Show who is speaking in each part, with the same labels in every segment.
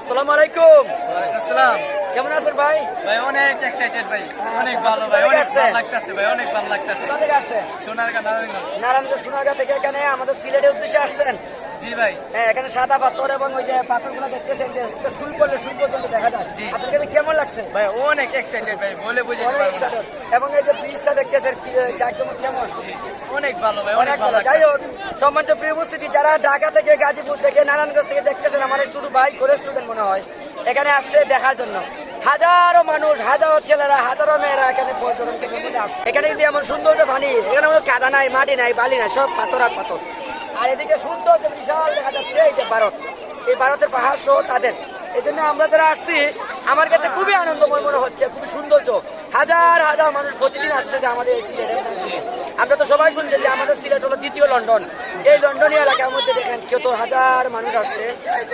Speaker 1: আসসালামু আলাইকুম।
Speaker 2: আসসালাম
Speaker 1: কেমন আছেন ভাই?
Speaker 2: ভাই অনেক এক্সাইটেড ভাই। অনেক ভালো ভাই। অনেক ভালো লাগতেছে ভাই অনেক ভালো লাগতেছে।
Speaker 1: কোথা থেকে আসছেন?
Speaker 2: সোনারগাঁ নারায়ণগঞ্জ।
Speaker 1: নারায়ণগঞ্জ সোনারগাঁ থেকে এখানে আমাদের সিলেটের উদ্দেশ্যে আসছেন।
Speaker 2: জি ভাই।
Speaker 1: হ্যাঁ এখানে সাদা পাথর এবং ওই যে পাথরগুলো দেখতেছেন যে শুল করলে শুল পর্যন্ত দেখা যায়। আপনার কাছে কেমন লাগছে?
Speaker 2: ভাই অনেক এক্সাইটেড ভাই বলে বুঝাতে পারব
Speaker 1: এবং এই যে ব্রিজটা দেখতেছেন কি জাকজমক কেমন?
Speaker 2: অনেক ভালো ভাই অনেক ভালো
Speaker 1: যাই হোক সম্মানিত প্রিয় উপস্থিতি যারা ঢাকা থেকে গাজীপুর থেকে নারায়ণগঞ্জ থেকে দেখতেছেন আমার ছোট ভাই করে স্টুডেন্ট মনে হয় এখানে আসছে দেখার জন্য। হাজারো মানুষ, হাজারো ছেলেরা, হাজারো মেয়েরা এখানে পর্যটন কেন্দ্রের আসছে। এখানে কিন্তু এমন সুন্দর যে পানি এখানে কোনো কাদা নাই, মাটি নাই, বালি নাই, সব পাথর আর পাথর। আর এদিকে সুন্দর যে বিশাল দেখা যাচ্ছে, এই যে ভারত। এই ভারতের পাহাড় সহ তাদের। এই জন্য আমরা যারা আসছি আমার কাছে খুবই আনন্দময় মনে হচ্ছে, খুবই সৌন্দর্য হাজার হাজার মানুষ প্রতিদিন আসতেছে আমাদের এই সিলেটে আমরা তো সবাই শুনছি যে আমাদের সিলেট হলো দ্বিতীয় লন্ডন। এই লন্ডনী এলাকার মধ্যে দেখেন কত হাজার মানুষ আসছে।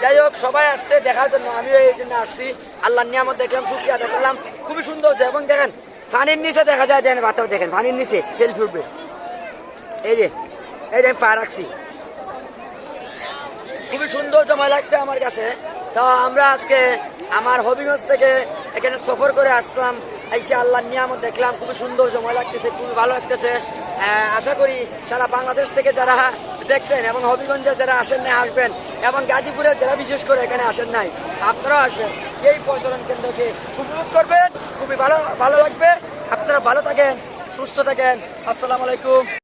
Speaker 1: যাই হোক, সবাই আসছে, দেখার জন্য আমিও এই জন্য আসছি। আল্লাহ নিয়ে নিয়ামত দেখলাম, শুক্রিয়া দেখলাম খুবই সৌন্দর্য এবং দেখেন পানির নিচে দেখা যায় দেখেন বাচ্চা দেখেন পানির নিচে সেলফি উঠবে। এই যে এই যে পা রাখছি। খুবই সুন্দর জমা লাগছে আমার কাছে। তো আমরা আজকে আমার হবিগঞ্জ থেকে এখানে সফর করে আসলাম। এসে আল্লাহ নিয়ামত দেখলাম, খুবই সুন্দর, জমা লাগতেছে, খুবই ভালো লাগতেছে। আশা করি সারা বাংলাদেশ থেকে যারা দেখছেন এবং হবিগঞ্জে যারা আসেন নাই, আসবেন। এবং গাজীপুরে যারা বিশেষ করে এখানে আসেন নাই, আপনারাও আসবেন। এই পর্যটন কেন্দ্রকে উপভোগ করবেন, খুবই ভালো ভালো লাগবে। আপনারা ভালো থাকেন, সুস্থ থাকেন। আসসালামু আলাইকুম।